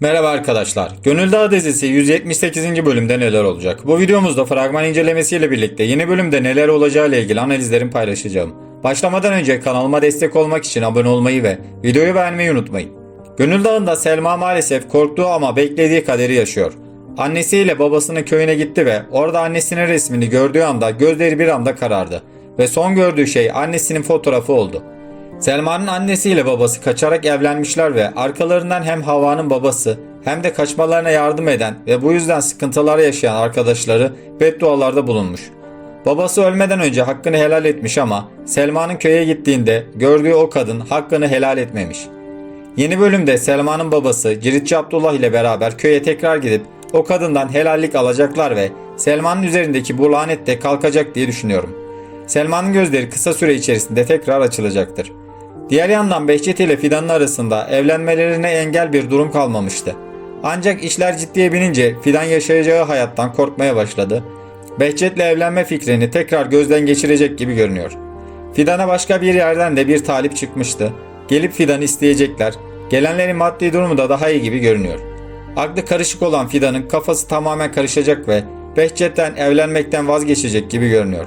Merhaba arkadaşlar. Gönül Dağı dizisi 178. bölümde neler olacak? Bu videomuzda fragman incelemesiyle birlikte yeni bölümde neler olacağı ile ilgili analizlerimi paylaşacağım. Başlamadan önce kanalıma destek olmak için abone olmayı ve videoyu beğenmeyi unutmayın. Gönül Dağı'nda Selma maalesef korktuğu ama beklediği kaderi yaşıyor. Annesiyle babasının köyüne gitti ve orada annesinin resmini gördüğü anda gözleri bir anda karardı. Ve son gördüğü şey annesinin fotoğrafı oldu. Selma'nın annesiyle babası kaçarak evlenmişler ve arkalarından hem Havva'nın babası hem de kaçmalarına yardım eden ve bu yüzden sıkıntılar yaşayan arkadaşları beddualarda bulunmuş. Babası ölmeden önce hakkını helal etmiş ama Selma'nın köye gittiğinde gördüğü o kadın hakkını helal etmemiş. Yeni bölümde Selma'nın babası Ciritçi Abdullah ile beraber köye tekrar gidip o kadından helallik alacaklar ve Selma'nın üzerindeki bu lanet de kalkacak diye düşünüyorum. Selma'nın gözleri kısa süre içerisinde tekrar açılacaktır. Diğer yandan Behçet ile Fidan'ın arasında evlenmelerine engel bir durum kalmamıştı. Ancak işler ciddiye binince Fidan yaşayacağı hayattan korkmaya başladı. Behçet'le evlenme fikrini tekrar gözden geçirecek gibi görünüyor. Fidan'a başka bir yerden de bir talip çıkmıştı. Gelip Fidan'ı isteyecekler. Gelenlerin maddi durumu da daha iyi gibi görünüyor. Aklı karışık olan Fidan'ın kafası tamamen karışacak ve Behçet'ten evlenmekten vazgeçecek gibi görünüyor.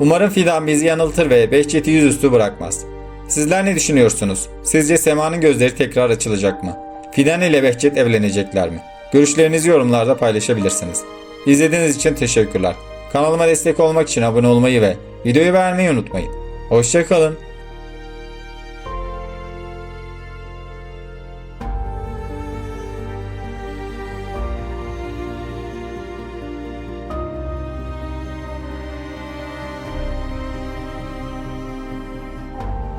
Umarım Fidan bizi yanıltır ve Behçet'i yüzüstü bırakmaz. Sizler ne düşünüyorsunuz? Sizce Sema'nın gözleri tekrar açılacak mı? Fidan ile Behçet evlenecekler mi? Görüşlerinizi yorumlarda paylaşabilirsiniz. İzlediğiniz için teşekkürler. Kanalıma destek olmak için abone olmayı ve videoyu beğenmeyi unutmayın. Hoşçakalın.